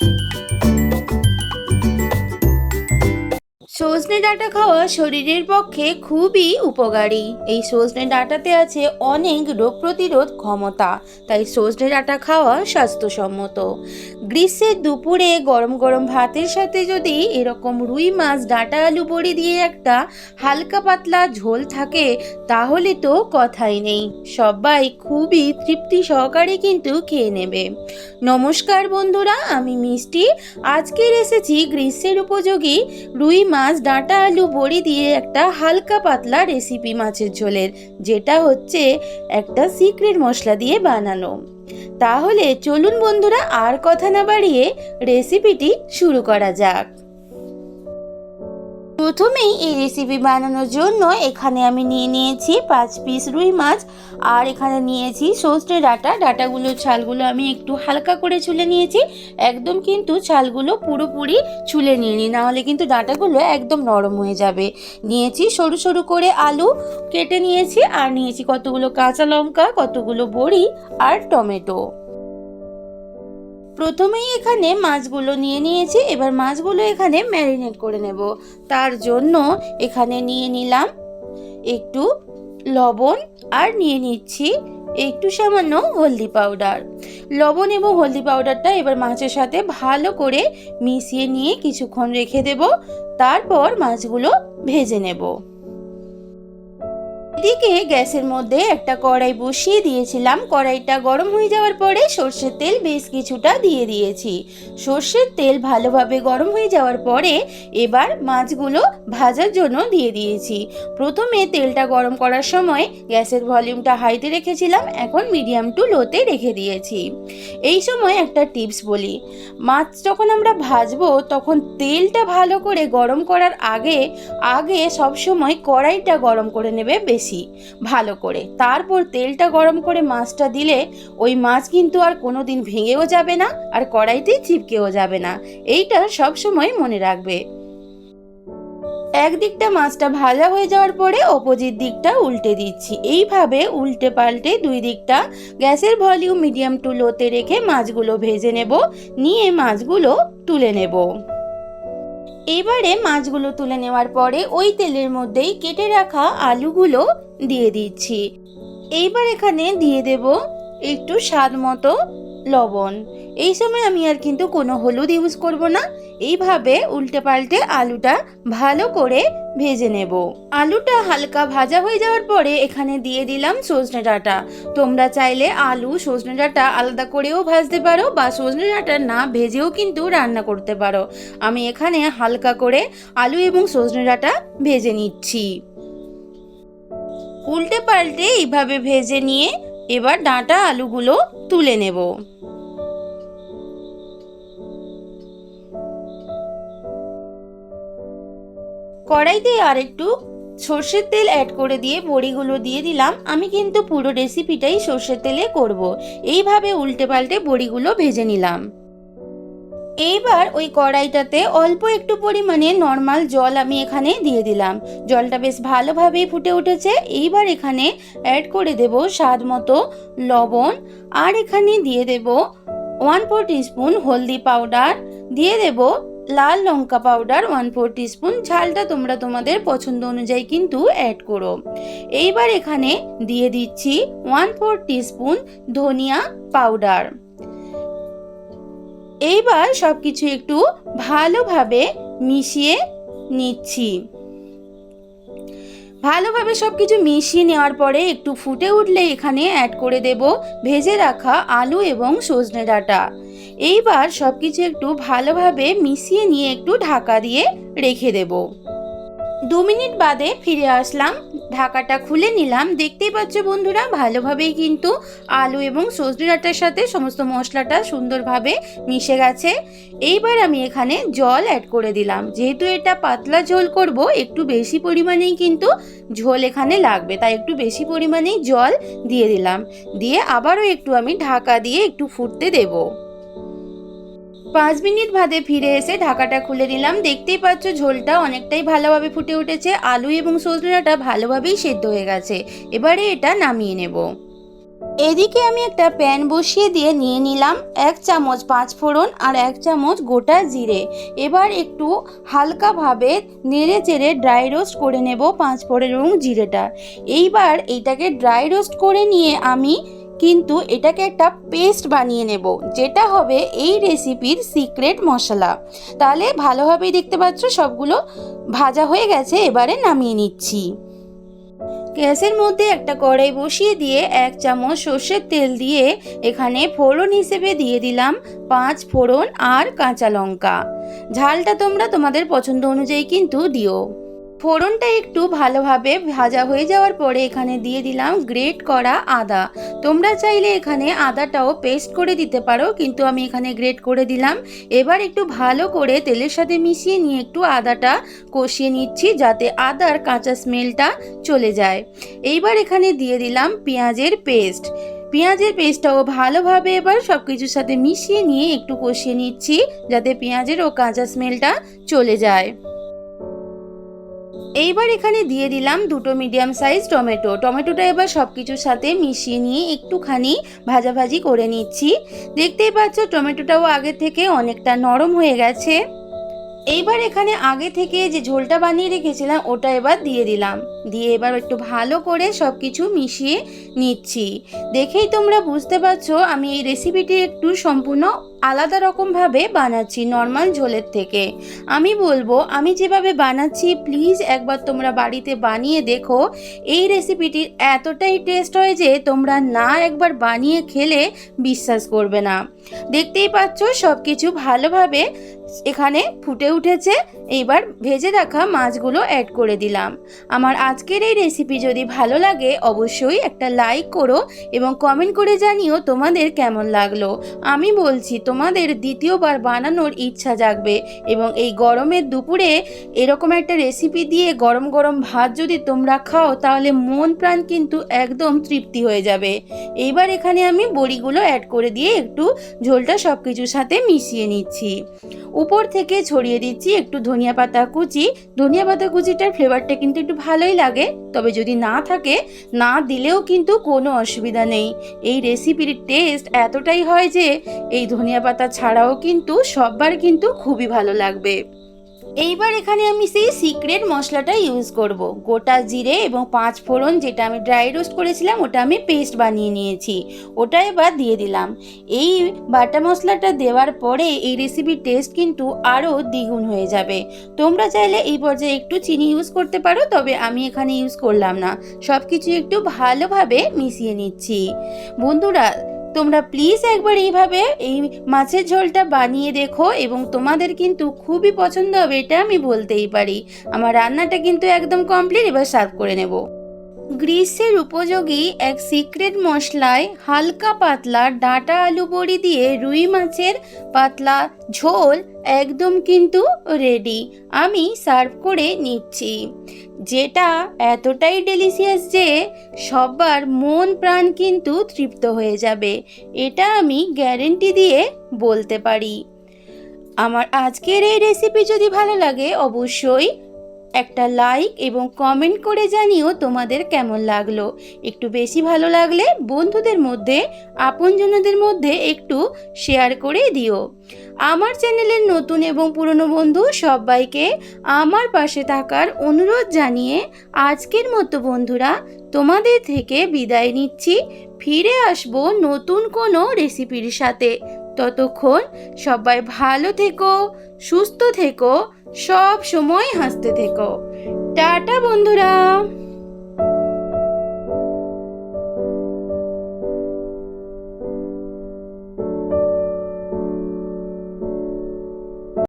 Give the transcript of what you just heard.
you. সজনে ডাঁটা খাওয়া শরীরের পক্ষে খুবই উপকারী। এই সজনে ডাঁটাতে আছে অনেক রোগ প্রতিরোধ ক্ষমতা, তাই সজনে ডাঁটা খাওয়া স্বাস্থ্যসম্মত। গ্রীষ্মের দুপুরে গরম গরম ভাতের সাথে যদি এরকম রুই মাছ, ডাঁটা আলু বড়ি দিয়ে একটা হালকা পাতলা ঝোল থাকে, তাহলে তো কথাই নেই। সবাই খুবই তৃপ্তি সহকারে কিন্তু খেয়ে নেবে। নমস্কার বন্ধুরা, আমি মিষ্টি। আজকের এসেছি গ্রীষ্মের উপযোগী রুই মাছ ডাঁটা আলু, বড়ি দিয়ে একটা হালকা পাতলা রেসিপি মাছের ঝোলের, যেটা হচ্ছে একটা সিক্রেট মশলা দিয়ে বানানো। তাহলে চলুন বন্ধুরা, আর কথা না বাড়িয়ে রেসিপিটি শুরু করা যাক। প্রথমেই এই রেসিপি বানানোর জন্য এখানে আমি নিয়ে নিয়েছি পাঁচ পিস রুই মাছ, আর এখানে নিয়েছি সর্ষে ডাটা। ডাটাগুলো, ছালগুলো আমি একটু হালকা করে ছুলে নিয়েছি। একদম কিন্তু ছালগুলো পুরোপুরি ছুলে নিয়ে নাহলে কিন্তু ডাটাগুলো একদম নরম হয়ে যাবে। নিয়েছি সরু সরু করে আলু কেটে নিয়েছি, আর নিয়েছি কতগুলো কাঁচা লঙ্কা, কতগুলো বড়ি আর টমেটো। প্রথমেই এখানে মাছগুলো নিয়ে নিয়েছি, এবার মাছগুলো এখানে ম্যারিনেট করে নেব। তার জন্য এখানে নিয়ে নিলাম একটু লবণ আর নিয়ে নিচ্ছি একটু সামান্য হলদি পাউডার। লবণ এবং হলদি পাউডারটা এবার মাছের সাথে ভালো করে মিশিয়ে নিয়ে কিছুক্ষণ রেখে দেব, তারপর মাছগুলো ভেজে নেব। এদিকে গ্যাসের মধ্যে একটা কড়াই বসিয়ে দিয়েছিলাম। কড়াইটা গরম হয়ে যাওয়ার পরে সর্ষের তেল বেশ কিছুটা দিয়ে দিয়েছি। সর্ষের তেল ভালোভাবে গরম হয়ে যাওয়ার পরে এবার মাছগুলো ভাজার জন্য দিয়ে দিয়েছি। প্রথমে তেলটা গরম করার সময় গ্যাসের ভলিউমটা হাইতে রেখেছিলাম, এখন মিডিয়াম টু লোতে রেখে দিয়েছি। এই সময় একটা টিপস বলি, মাছ যখন আমরা ভাজবো তখন তেলটা ভালো করে গরম করার আগে আগে সবসময় কড়াইটা গরম করে নেবে বেশি। ভালো করে। তারপর তেলটা গরম করে মাছটা দিলে ওই মাছ কিন্তু আর কোনো দিন ভেঙেও যাবে না আর কড়াইতেই চিপকেও যাবে না। এইটা সব সময় মনে রাখবে। একদিকটা মাছটা ভাজা হয়ে যাওয়ার পরে অপোজিট দিকটা উল্টে দিচ্ছি। এইভাবে উল্টে পাল্টে দুই দিকটা গ্যাসের ভলিউম মিডিয়াম টু লোতে রেখে মাছগুলো ভেজে নেব। নিয়ে মাছগুলো তুলে নেব। এবারে মাছগুলো তুলে নেওয়ার পরে ওই তেলের মধ্যেই কেটে রাখা আলুগুলো দিয়ে দিচ্ছি। এইবার এখানে দিয়ে দেব একটু স্বাদ মতো লবণ। এই সময় আমি আর কিন্তু কোনো হলুদ ইউজ করব না। এইভাবে উল্টে পাল্টে আলুটা ভালো করে ভেজে নেব। আলুটা হালকা ভাজা হয়ে যাওয়ার পরে এখানে দিয়ে দিলাম সজনে ডাঁটা। তোমরা চাইলে আলু, সজনে ডাঁটা আলাদা করেও ভাজতে পারো বা সজনে ডাঁটা না ভেজেও কিন্তু রান্না করতে পারো। আমি এখানে হালকা করে আলু এবং সজনে ডাঁটা ভেজে নিচ্ছি। উল্টে পাল্টে এইভাবে ভেজে নিয়ে এবার ডাঁটা আলুগুলো তুলে নেব। কড়াইতে আর একটু সর্ষের তেল অ্যাড করে দিয়ে বড়িগুলো দিয়ে দিলাম। আমি কিন্তু পুরো রেসিপিটাই সর্ষের তেলে করব। এইভাবে উল্টে পাল্টে বড়িগুলো ভেজে নিলাম। এইবার ওই কড়াইটাতে অল্প একটু পরিমাণে নর্মাল জল আমি এখানে দিয়ে দিলাম। জলটা বেশ ভালোভাবেই ফুটে উঠেছে। এইবার এখানে অ্যাড করে দেব স্বাদ মতো লবণ। আর এখানে দিয়ে দেব ওয়ান ফোর টিস্পুন হলদি পাউডার দিয়ে দেব লাল লঙ্কা পাউডার ওয়ান ফোর টিস্পুন ঝালটা তোমরা তোমাদের পছন্দ অনুযায়ী কিন্তু অ্যাড করো। এইবার এখানে দিয়ে দিচ্ছি ওয়ান ফোর টিস্পুন ধনিয়া পাউডার এইবার সব কিছু একটু ভালোভাবে মিশিয়ে নিচ্ছি। ভালোভাবে সব কিছু মিশিয়ে নেওয়ার পরে একটু ফুটে উঠলে এখানে অ্যাড করে দেব ভেজে রাখা আলু এবং সজনে ডাঁটা। এইবার সব কিছু একটু ভালোভাবে মিশিয়ে নিয়ে একটু ঢাকা দিয়ে রেখে দেব। দু মিনিট বাদে ফিরে আসলাম। ঢাকাটা খুলে নিলাম। দেখতেই পাচ্ছ বন্ধুরা, ভালোভাবেই কিন্তু আলু এবং সজনে ডাঁটার সাথে সমস্ত মশলাটা সুন্দরভাবে মিশে গেছে। এইবার আমি এখানে জল অ্যাড করে দিলাম। যেহেতু এটা পাতলা ঝোল করব, একটু বেশি পরিমাণেই কিন্তু ঝোল এখানে লাগবে, তাই একটু বেশি পরিমাণেই জল দিয়ে দিলাম। দিয়ে আবারও একটু আমি ঢাকা দিয়ে একটু ফুটতে দেবো। পাঁচ মিনিট বাদে ফিরে এসে ঢাকাটা খুলে দিলাম দেখতেই পাচ্ছ ঝোলটা অনেকটাই ভালোভাবে ফুটে উঠেছে। আলু এবং সজনে ডাঁটা ভালোভাবেই সেদ্ধ হয়ে গেছে। এবারে এটা নামিয়ে নেব। এদিকে আমি একটা প্যান বসিয়ে দিয়ে নিয়ে নিলাম এক চামচ পাঁচ ফোড়ন আর এক চামচ গোটা জিরে। এবার একটু হালকাভাবে নেড়ে চেড়ে ড্রাই রোস্ট করে নেব পাঁচ ফোড়ন এবং জিরেটা। এইবার এইটাকে ড্রাই রোস্ট করে নিয়ে আমি কিন্তু এটাকে একটা পেস্ট বানিয়ে নেব, যেটা হবে এই রেসিপির সিক্রেট মশলা। তাহলে ভালোভাবেই দেখতে পাচ্ছ সবগুলো ভাজা হয়ে গেছে, এবারে নামিয়ে নিচ্ছি। গ্যাসের মধ্যে একটা কড়াই বসিয়ে দিয়ে এক চামচ সর্ষের তেল দিয়ে এখানে ফোড়ন হিসেবে দিয়ে দিলাম পাঁচ ফোড়ন আর কাঁচা লঙ্কা। ঝালটা তোমরা তোমাদের পছন্দ অনুযায়ী কিন্তু দিও। ফোড়নটা একটু ভালোভাবে ভাজা হয়ে যাওয়ার পরে এখানে দিয়ে দিলাম গ্রেট করা আদা। তোমরা চাইলে এখানে আদাটাও পেস্ট করে দিতে পারো, কিন্তু আমি এখানে গ্রেট করে দিলাম। এবার একটু ভালো করে তেলের সাথে মিশিয়ে নিয়ে একটু আদাটা কষিয়ে নিচ্ছি যাতে আদার কাঁচা স্মেলটা চলে যায়। এইবার এখানে দিয়ে দিলাম পেঁয়াজের পেস্ট। পেঁয়াজের পেস্টটাও ভালোভাবে এবার সব কিছুর সাথে মিশিয়ে নিয়ে একটু কষিয়ে নিচ্ছি যাতে পেঁয়াজের ও কাঁচা স্মেলটা চলে যায়। এইবার এখানে দিয়ে দিলাম দুটো মিডিয়াম সাইজ টমেটো। টমেটোটা এবার সব কিছুর সাথে মিশিয়ে নিয়ে একটুখানি ভাজাভাজি করে নিচ্ছি। দেখতেই পাচ্ছ, টমেটোটাও আগে থেকে অনেকটা নরম হয়ে গেছে। এইবার এখানে আগে থেকে যে ঝোলটা বানিয়ে রেখেছিলাম, ওটা এবার দিয়ে দিলাম। দিয়ে এবার একটু ভালো করে সব কিছু মিশিয়ে নিচ্ছি। দেখেই তোমরা বুঝতে পারছ, আমি এই রেসিপিটি একটু সম্পূর্ণ আলাদা রকমভাবে বানাচ্ছি নর্মাল ঝোলের থেকে। আমি বলব, আমি যেভাবে বানাচ্ছি, প্লিজ একবার তোমরা বাড়িতে বানিয়ে দেখো। এই রেসিপিটির এতটাই টেস্ট হয় যে তোমরা না একবার বানিয়ে খেলে বিশ্বাস করবে না। দেখতেই পাচ্ছ সব কিছু ভালোভাবে এখানে ফুটে উঠেছে। এইবার ভেজে রাখা মাছগুলো অ্যাড করে দিলাম। আমার আজকের এই রেসিপি যদি ভালো লাগে, অবশ্যই একটা লাইক করো এবং কমেন্ট করে জানিও তোমাদের কেমন লাগল। আমি বলছি, তোমাদের দ্বিতীয়বার বানানোর ইচ্ছা জাগবে এবং এই গরমের দুপুরে এরকম একটা রেসিপি দিয়ে গরম গরম ভাত যদি তোমরা খাও, তাহলে মন প্রাণ কিন্তু একদম তৃপ্তি হয়ে যাবে। এইবার এখানে আমি বড়িগুলো অ্যাড করে দিয়ে একটু ঝোলটা সব কিছুর সাথে মিশিয়ে নিচ্ছি। উপর থেকে ছড়িয়ে দিচ্ছি একটু ধনিয়া পাতা কুচি। ধনিয়া পাতা কুচিটার ফ্লেভারটা কিন্তু একটু ভালোই লাগে। তবে যদি না থাকে, না দিলেও কিন্তু কোনো অসুবিধা নেই। এই রেসিপির টেস্ট এতটাই হয় যে, এই ধনিয়া পাতা ছাড়াও কিন্তু সববার কিন্তু খুবই ভালো লাগবে। এইবার এখানে আমি সেই সিক্রেট মশলাটা ইউজ করব। গোটা জিরে এবং পাঁচ ফোড়ন যেটা আমি ড্রাই রোস্ট করেছিলাম, ওটা আমি পেস্ট বানিয়ে নিয়েছি। ওটা এবার দিয়ে দিলাম। এই বাটা মশলাটা দেওয়ার পরে এই রেসিপির টেস্ট কিন্তু আরও দ্বিগুণ হয়ে যাবে। তোমরা চাইলে এই পর্যায়ে একটু চিনি ইউজ করতে পারো, তবে আমি এখানে ইউজ করলাম না। সব কিছু একটু ভালোভাবে মিশিয়ে নিচ্ছি। বন্ধুরা তোমরা প্লিজ একবার এইভাবে এই মাছের ঝোলটা বানিয়ে দেখো এবং তোমাদের কিন্তু খুবই পছন্দ হবে, এটা আমি বলতেই পারি। আমার রান্নাটা কিন্তু একদম কমপ্লিট এবার সার্ভ করে নেব। গ্রীষ্মের উপযোগী এক সিক্রেট মশলায় হালকা পাতলা ডাঁটা আলু বড়ি দিয়ে রুই মাছের পাতলা ঝোল একদম কিন্তু রেডি আমি সার্ভ করে নিচ্ছি। যেটা এতটাই ডেলিশিয়াস যে সবার মন প্রাণ কিন্তু তৃপ্ত হয়ে যাবে। এটা আমি গ্যারেন্টি দিয়ে বলতে পারি। আমার আজকের এই রেসিপি যদি ভালো লাগে, অবশ্যই একটা লাইক এবং কমেন্ট করে জানিও তোমাদের কেমন লাগল। একটু বেশি ভালো লাগলে বন্ধুদের মধ্যে, আপনজনদের মধ্যে একটু শেয়ার করে দিও। আমার চ্যানেলের নতুন এবং পুরনো বন্ধু সবাইকে আমার পাশে থাকার অনুরোধ জানিয়ে আজকের মতো বন্ধুরা, তোমাদের থেকে বিদায় নিচ্ছি। ফিরে আসব নতুন কোনো রেসিপির সাথে। ততক্ষণ সবাই ভালো থেকো সুস্থ থেকো সব সময় হাসতে থেকো। টাটা বন্ধুরা।